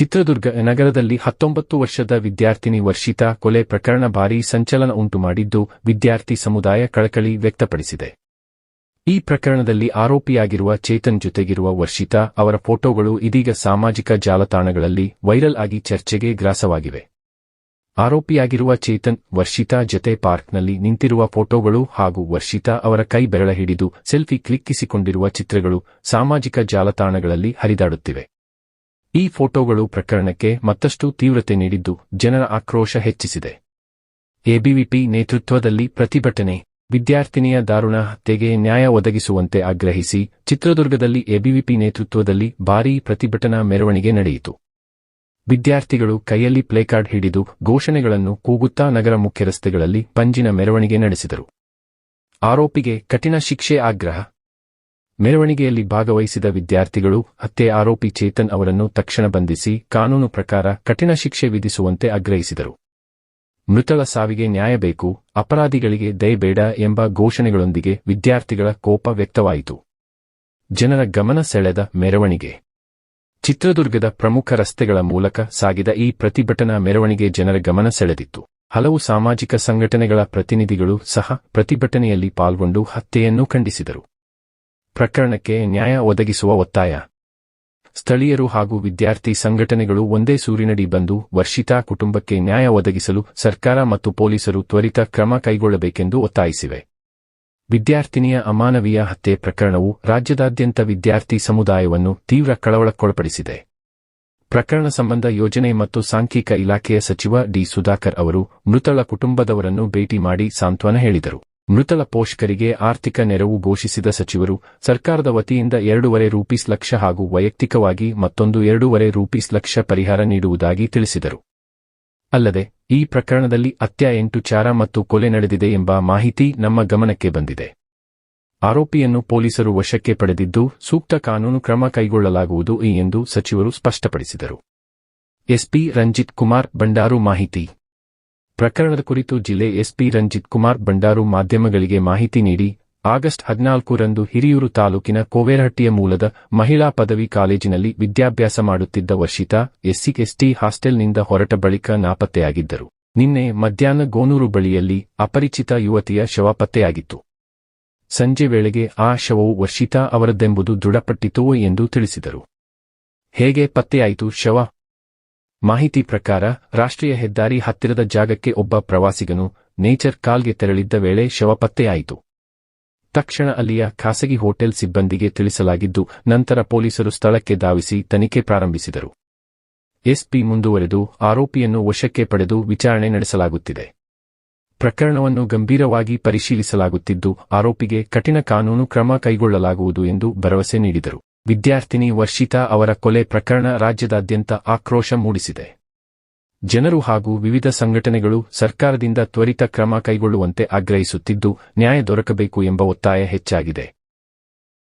ಚಿತ್ರದುರ್ಗ ನಗರದಲ್ಲಿ ಹತ್ತೊಂಬತ್ತು ವರ್ಷದ ವಿದ್ಯಾರ್ಥಿನಿ ವರ್ಷಿತಾ ಕೊಲೆ ಪ್ರಕರಣ ಭಾರೀ ಸಂಚಲನ ಉಂಟುಮಾಡಿದ್ದು ವಿದ್ಯಾರ್ಥಿ ಸಮುದಾಯ ಕಳಕಳಿ ವ್ಯಕ್ತಪಡಿಸಿದೆ. ಈ ಪ್ರಕರಣದಲ್ಲಿ ಆರೋಪಿಯಾಗಿರುವ ಚೇತನ್ ಜೊತೆಗಿರುವ ವರ್ಷಿತಾ ಅವರ ಫೋಟೋಗಳು ಇದೀಗ ಸಾಮಾಜಿಕ ಜಾಲತಾಣಗಳಲ್ಲಿ ವೈರಲ್ ಆಗಿ ಚರ್ಚೆಗೆ ಗ್ರಾಸವಾಗಿವೆ. ಆರೋಪಿಯಾಗಿರುವ ಚೇತನ್, ವರ್ಷಿತಾ ಜತೆ ಪಾರ್ಕ್ನಲ್ಲಿ ನಿಂತಿರುವ ಫೋಟೋಗಳು ಹಾಗೂ ವರ್ಷಿತಾ ಅವರ ಕೈ ಬೆರಳ ಹಿಡಿದು ಸೆಲ್ಫಿ ಕ್ಲಿಕ್ಕಿಸಿಕೊಂಡಿರುವ ಚಿತ್ರಗಳು ಸಾಮಾಜಿಕ ಜಾಲತಾಣಗಳಲ್ಲಿ ಹರಿದಾಡುತ್ತಿವೆ. ಈ ಫೋಟೋಗಳು ಪ್ರಕರಣಕ್ಕೆ ಮತ್ತಷ್ಟು ತೀವ್ರತೆ ನೀಡಿದ್ದು ಜನರ ಆಕ್ರೋಶ ಹೆಚ್ಚಿಸಿದೆ. ಎಬಿವಿಪಿ ನೇತೃತ್ವದಲ್ಲಿ ಪ್ರತಿಭಟನೆ, ವಿದ್ಯಾರ್ಥಿನಿಯ ದಾರುಣ ಹತ್ಯೆಗೆ ನ್ಯಾಯ ಒದಗಿಸುವಂತೆ ಆಗ್ರಹಿಸಿ ಚಿತ್ರದುರ್ಗದಲ್ಲಿ ಎಬಿವಿಪಿ ನೇತೃತ್ವದಲ್ಲಿ ಭಾರೀ ಪ್ರತಿಭಟನಾ ಮೆರವಣಿಗೆ ನಡೆಯಿತು. ವಿದ್ಯಾರ್ಥಿಗಳು ಕೈಯಲ್ಲಿ ಪ್ಲೇಕಾರ್ಡ್ ಹಿಡಿದು ಘೋಷಣೆಗಳನ್ನು ಕೂಗುತ್ತಾ ನಗರ ಮುಖ್ಯ ರಸ್ತೆಗಳಲ್ಲಿ ಪಂಜಿನ ಮೆರವಣಿಗೆ ನಡೆಸಿದರು. ಆರೋಪಿಗೆ ಕಠಿಣ ಶಿಕ್ಷೆ ಆಗ್ರಹ ಮೆರವಣಿಗೆಯಲ್ಲಿ ಭಾಗವಹಿಸಿದ ವಿದ್ಯಾರ್ಥಿಗಳು ಹತ್ಯೆ ಆರೋಪಿ ಚೇತನ್ ಅವರನ್ನು ತಕ್ಷಣ ಬಂಧಿಸಿ ಕಾನೂನು ಪ್ರಕಾರ ಕಠಿಣ ಶಿಕ್ಷೆ ವಿಧಿಸುವಂತೆ ಆಗ್ರಹಿಸಿದರು. ಮೃತಳ ಸಾವಿಗೆ ನ್ಯಾಯ ಬೇಕು, ಅಪರಾಧಿಗಳಿಗೆ ದಯಬೇಡ ಎಂಬ ಘೋಷಣೆಗಳೊಂದಿಗೆ ವಿದ್ಯಾರ್ಥಿಗಳ ಕೋಪ ವ್ಯಕ್ತವಾಯಿತು. ಜನರ ಗಮನ ಸೆಳೆದ ಮೆರವಣಿಗೆ. ಚಿತ್ರದುರ್ಗದ ಪ್ರಮುಖ ರಸ್ತೆಗಳ ಮೂಲಕ ಸಾಗಿದ ಈ ಪ್ರತಿಭಟನಾ ಮೆರವಣಿಗೆ ಜನರ ಗಮನ ಸೆಳೆದಿತ್ತು. ಹಲವು ಸಾಮಾಜಿಕ ಸಂಘಟನೆಗಳ ಪ್ರತಿನಿಧಿಗಳು ಸಹ ಪ್ರತಿಭಟನೆಯಲ್ಲಿ ಪಾಲ್ಗೊಂಡು ಹತ್ಯೆಯನ್ನು ಖಂಡಿಸಿದರು. ಪ್ರಕರಣಕ್ಕೆ ನ್ಯಾಯ ಒದಗಿಸುವ ಒತ್ತಾಯ. ಸ್ಥಳೀಯರು ಹಾಗೂ ವಿದ್ಯಾರ್ಥಿ ಸಂಘಟನೆಗಳು ಒಂದೇ ಸೂರಿನಡಿ ಬಂದು ವರ್ಷಿತಾ ಕುಟುಂಬಕ್ಕೆ ನ್ಯಾಯ ಒದಗಿಸಲು ಸರ್ಕಾರ ಮತ್ತು ಪೊಲೀಸರು ತ್ವರಿತ ಕ್ರಮ ಕೈಗೊಳ್ಳಬೇಕೆಂದು ಒತ್ತಾಯಿಸಿವೆ. ವಿದ್ಯಾರ್ಥಿನಿಯ ಅಮಾನವೀಯ ಹತ್ಯೆ ಪ್ರಕರಣವು ರಾಜ್ಯದಾದ್ಯಂತ ವಿದ್ಯಾರ್ಥಿ ಸಮುದಾಯವನ್ನು ತೀವ್ರ ಕಳವಳಕ್ಕೊಳಪಡಿಸಿದೆ. ಪ್ರಕರಣ ಸಂಬಂಧ ಯೋಜನೆ ಮತ್ತು ಸಾಂಖ್ಯಿಕ ಇಲಾಖೆಯ ಸಚಿವ ಡಿ ಸುಧಾಕರ್ ಅವರು ಮೃತಳ ಕುಟುಂಬದವರನ್ನು ಭೇಟಿ ಮಾಡಿ ಸಾಂತ್ವನ ಹೇಳಿದರು. ಮೃತಳ ಪೋಷಕರಿಗೆ ಆರ್ಥಿಕ ನೆರವು ಘೋಷಿಸಿದ ಸಚಿವರು, ಸರ್ಕಾರದ ವತಿಯಿಂದ ಎರಡೂವರೆ ರೂಪೀಸ್ ಲಕ್ಷ ಹಾಗೂ ವೈಯಕ್ತಿಕವಾಗಿ ಮತ್ತೊಂದು ಎರಡೂವರೆ ರೂಪೀಸ್ ಲಕ್ಷ ಪರಿಹಾರ ನೀಡುವುದಾಗಿ ತಿಳಿಸಿದರು. ಅಲ್ಲದೆ, ಈ ಪ್ರಕರಣದಲ್ಲಿ ಅತ್ಯ ಎಂಟು ಚಾರ ಮತ್ತು ಕೊಲೆ ನಡೆದಿದೆ ಎಂಬ ಮಾಹಿತಿ ನಮ್ಮ ಗಮನಕ್ಕೆ ಬಂದಿದೆ. ಆರೋಪಿಯನ್ನು ಪೊಲೀಸರು ವಶಕ್ಕೆ ಪಡೆದಿದ್ದು, ಸೂಕ್ತ ಕಾನೂನು ಕ್ರಮ ಕೈಗೊಳ್ಳಲಾಗುವುದು ಎಂದು ಸಚಿವರು ಸ್ಪಷ್ಟಪಡಿಸಿದರು. ಎಸ್ಪಿ ರಂಜಿತ್ ಕುಮಾರ್ ಬಂಡಾರು ಮಾಹಿತಿ. ಪ್ರಕರಣದ ಕುರಿತು ಜಿಲ್ಲೆ ಎಸ್ಪಿ ರಂಜಿತ್ ಕುಮಾರ್ ಬಂಡಾರು ಮಾಧ್ಯಮಗಳಿಗೆ ಮಾಹಿತಿ ನೀಡಿ, ಆಗಸ್ಟ್ ಹದಿನಾಲ್ಕರಂದು ಹಿರಿಯೂರು ತಾಲೂಕಿನ ಕೋವೇರಹಟ್ಟಿಯ ಮೂಲದ ಮಹಿಳಾ ಪದವಿ ಕಾಲೇಜಿನಲ್ಲಿ ವಿದ್ಯಾಭ್ಯಾಸ ಮಾಡುತ್ತಿದ್ದ ವರ್ಷಿತಾ, ಎಸ್ಸಿ, ಎಸ್ಟಿ ಹಾಸ್ಟೆಲ್ನಿಂದ ಹೊರಟ ಬಳಿಕ ನಾಪತ್ತೆಯಾಗಿದ್ದರು. ನಿನ್ನೆ ಮಧ್ಯಾಹ್ನ ಗೋನೂರು ಬಳಿಯಲ್ಲಿ ಅಪರಿಚಿತ ಯುವತಿಯ ಶವ ಪತ್ತೆಯಾಗಿತ್ತು. ಸಂಜೆ ವೇಳೆಗೆ ಆ ಶವವು ವರ್ಷಿತಾ ಅವರದ್ದೆಂಬುದು ದೃಢಪಟ್ಟಿತು ಎಂದು ತಿಳಿಸಿದರು. ಹೇಗೆ ಪತ್ತೆಯಾಯಿತು? ಶವ ಮಾಹಿತಿ ಪ್ರಕಾರ, ರಾಷ್ಟ್ರೀಯ ಹೆದ್ದಾರಿ ಹತ್ತಿರದ ಜಾಗಕ್ಕೆ ಒಬ್ಬ ಪ್ರವಾಸಿಗನು ನೇಚರ್ ಕಾಲ್ಗೆ ತೆರಳಿದ್ದ ವೇಳೆ ಶವ ಪತ್ತೆಯಾಯಿತು. ತಕ್ಷಣ ಅಲ್ಲಿಯ ಖಾಸಗಿ ಹೋಟೆಲ್ ಸಿಬ್ಬಂದಿಗೆ ತಿಳಿಸಲಾಗಿದ್ದು, ನಂತರ ಪೊಲೀಸರು ಸ್ಥಳಕ್ಕೆ ಧಾವಿಸಿ ತನಿಖೆ ಪ್ರಾರಂಭಿಸಿದರು. ಎಸ್ಪಿ ಮುಂದುವರೆದು ಆರೋಪಿಯನ್ನು ವಶಕ್ಕೆ ಪಡೆದು ವಿಚಾರಣೆ ನಡೆಸಲಾಗುತ್ತಿದೆ. ಪ್ರಕರಣವನ್ನು ಗಂಭೀರವಾಗಿ ಪರಿಶೀಲಿಸಲಾಗುತ್ತಿದ್ದು, ಆರೋಪಿಗೆ ಕಠಿಣ ಕಾನೂನು ಕ್ರಮ ಕೈಗೊಳ್ಳಲಾಗುವುದು ಎಂದು ಭರವಸೆ ನೀಡಿದರು. ವಿದ್ಯಾರ್ಥಿನಿ ವರ್ಷಿತಾ ಅವರ ಕೊಲೆ ಪ್ರಕರಣ ರಾಜ್ಯದಾದ್ಯಂತ ಆಕ್ರೋಶ ಮೂಡಿಸಿದೆ. ಜನರು ಹಾಗೂ ವಿವಿಧ ಸಂಘಟನೆಗಳು ಸರ್ಕಾರದಿಂದ ತ್ವರಿತ ಕ್ರಮ ಕೈಗೊಳ್ಳುವಂತೆ ಆಗ್ರಹಿಸುತ್ತಿದ್ದು, ನ್ಯಾಯ ದೊರಕಬೇಕು ಎಂಬ ಒತ್ತಾಯ ಹೆಚ್ಚಾಗಿದೆ.